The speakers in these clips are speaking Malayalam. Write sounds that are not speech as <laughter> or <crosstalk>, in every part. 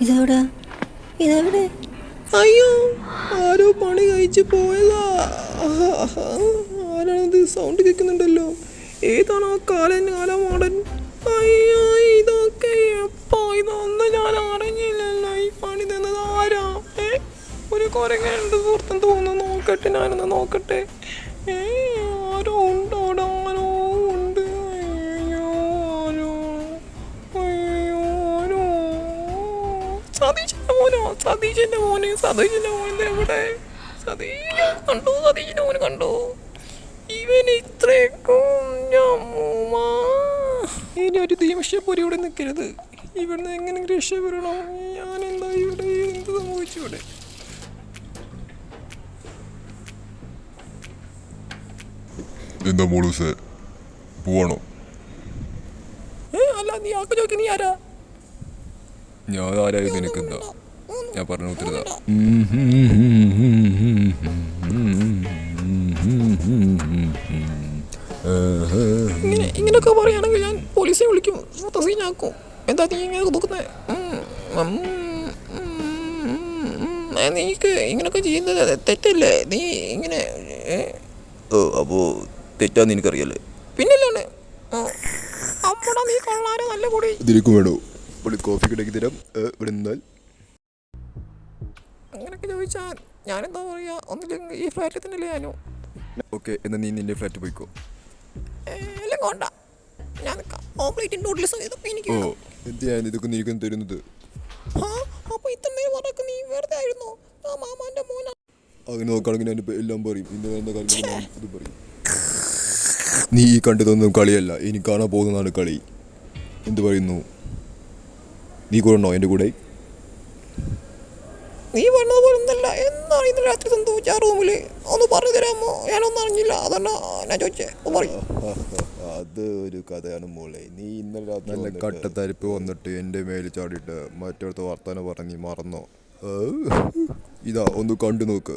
ഇതെവിടെ? ഇതെവിടെ? അയ്യോ ആരോ പണി കഴിച്ച് പോയതാ. ആരാണത് സൗണ്ട് കേൾക്കുന്നുണ്ടല്ലോ ഏതാണ് ആ കാലൻ കാല മോഡൻ? അയ്യോ ഇതൊക്കെ എപ്പോ? ഇതൊന്നും ഞാൻ അറിഞ്ഞില്ലല്ലോ. ഈ പണി തന്നത് ആരാ? ഏ? ഒരു കുരങ്ങനുണ്ട്. സുഹൃത്തും തോന്നുന്നു. നോക്കട്ടെ ഞാനൊന്ന് നോക്കട്ടെ. ഏ ആരോ ഉണ്ടോ? സതീശന്റെ മോനോ? സതീശന്റെ മോന് സതീശന്റെ മോനെ എവിടെ? സതീശ് കണ്ടു? സതീശന്റെ മോന് കണ്ടു? ഇവൻ ഇത്രയൊക്കും ഇനി ഒരു നിമിഷപ്പൊരി ഇവിടെ നിൽക്കരുത്. ഇവിടുന്ന് എങ്ങനെ രക്ഷപ്പെടണോ. ഞാൻ എന്താ ഇവിടെ എന്ത് സംഭവിച്ചു ഇവിടെ? എന്താ മോളൂസേ? പോവാണോ? അല്ല നീ ആക്ക് ചോദിക്കും നീ ആരാ? ഞാൻ ആരായി നിനക്കെന്താ ഞാൻ പറഞ്ഞ ഉത്തരതാ ഇങ്ങനെ ഇങ്ങനെയൊക്കെ പറയുകയാണെങ്കിൽ ഞാൻ പോലീസിനെ വിളിക്കും. തസീനാക്കും എന്താ നീ ഇങ്ങനെ നോക്കുന്നത് നീക്ക് ഇങ്ങനെയൊക്കെ ചെയ്യുന്നത് തെറ്റല്ലേ? നീ ഇങ്ങനെ? ഓ അപ്പോൾ തെറ്റാന്ന് എനിക്കറിയല്ലേ? പിന്നല്ലാണ് അമ്മടാ നീ കൊള്ളാരെ നല്ല കൂടി ഇതിലേക്കും വേണോ? ഇവിടെ കോഫി കിടക്കി തരാം ഇവിടെ നിന്നാൽ അങ്ങനെയൊക്കെ ചോദിച്ചാൽ ഞാനെന്താ പറയുക ഒന്നില്ലെങ്കിൽ ഈ ഫ്ലാറ്റിൽ തന്നെയല്ലേ ഞാനും. ഓക്കെ എന്നാൽ നീ നിന്റെ ഫ്ലാറ്റ് പോയിക്കോ. എല്ലാം കൊണ്ട. ഞാൻ നിൽക്കാം നൂഡിൽസ് ഇതൊക്കെ എനിക്ക് ഓ വേണം. എന്തിനാ ഇതൊക്കെ നിനക്കും തരുന്നത്? ആ അപ്പൊ ഇത്ര നേരം പറഞ്ഞൊക്കെ നീ വെറുതെ ആയിരുന്നോ? ആ മാമാന്റെ മോനാ. അങ്ങനെ നോക്കുകയാണെങ്കിൽ ഇപ്പം എല്ലാം പറയും. ഇന്ന് കാര്യങ്ങൾ ഞാൻ ഇത് പറയും. നീ ഈ കണ്ടതൊന്നും കളിയല്ല. ഇനി കാണാൻ പോകുന്നതാണ് കളി. എന്ത് പറയുന്നു? നീ കൂടെ ഉണ്ടോ എന്റെ കൂടെ? നീ പറഞ്ഞത് പോലെ ഒന്നല്ല. എന്താണ് ഇന്ന് രാത്രി സംഭവിച്ച ആ റൂമിൽ ഒന്ന് പറഞ്ഞു തരാമോ? ഞാനൊന്നും അറിഞ്ഞില്ല. അതന്നെ ഞാൻ ചോദിച്ചേ. പറയൂ. അത് ഒരു കഥയാണ് മോളെ. നീ ഇന്നലെ രാത്രി നല്ല കട്ടത്തരിപ്പ് വന്നിട്ട് എന്റെ മേലിൽ ചാടിയിട്ട് മറ്റടുത്ത് വർത്താനം പറഞ്ഞ് നീ മറന്നോ ഇതാ ഒന്ന് കണ്ടു നോക്ക്.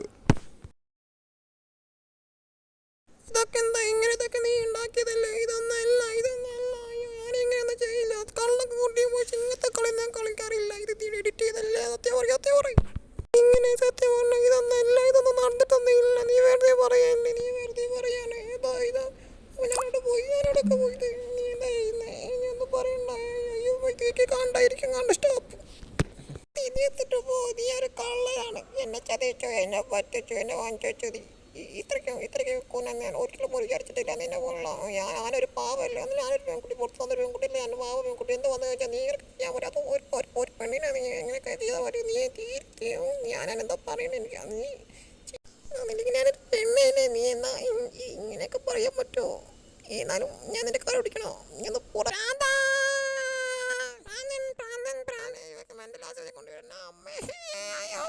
ഇതൊക്കെ കണ്ട്? സ്റ്റോപ്പ് നീ എത്തിട്ട് പോ. ഒരു കള്ളയാണ് എന്നെ ചതിച്ചു? എന്നെ പറ്റിച്ചു? എന്നെ വാങ്ങിച്ചു? നീ ഇത്രയ്ക്കും ഇത്രയ്ക്കും കൂന്നെ ഞാൻ ഒരിക്കലും പോലും വിചാരിച്ചിട്ടില്ല നിന്നെ പോലുള്ള ഞാൻ ഞാനൊരു പാവമല്ലേ അന്ന് ഞാനൊരു പെൺകുട്ടി പുറത്ത് വന്നൊരു പെൺകുട്ടിയല്ലേ ഞാൻ പാവ പെൺകുട്ടി. എന്ത് വന്നു വെച്ചാൽ നീ ഞാൻ പറയാം അത് ഒരു ഒരു- പെണ്ണിനെ നീ എങ്ങനെയൊക്കെ ചെയ്താൽ പറയും നീ തീർച്ചയായും ഞാനെന്താ പറയണേ എനിക്ക് നീ എനിക്ക് ഞാനൊരു പെണ്ണേനെ നീ എന്നാ ഇങ്ങനെയൊക്കെ പറയാൻ പറ്റുമോ എന്നാലും ഞാൻ നിന്റെ കാര്യം പിടിക്കണോ? ഒന്ന് പുറത്താ മെന്റൽ ആശുപത്രി കൊണ്ടുവരണം അമ്മേ. അയ്യോ.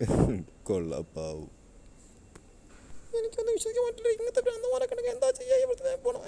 <laughs> കൊള്ളപ്പാവും. എനിക്കൊന്നും വിശ്വസിക്കാൻ പറ്റില്ല. ഇങ്ങനത്തെ ഭ്രാന്തമാരെ കണ്ടെങ്കിൽ എന്താ ചെയ്യാൻ ഇവിടുത്തെ പോണോ.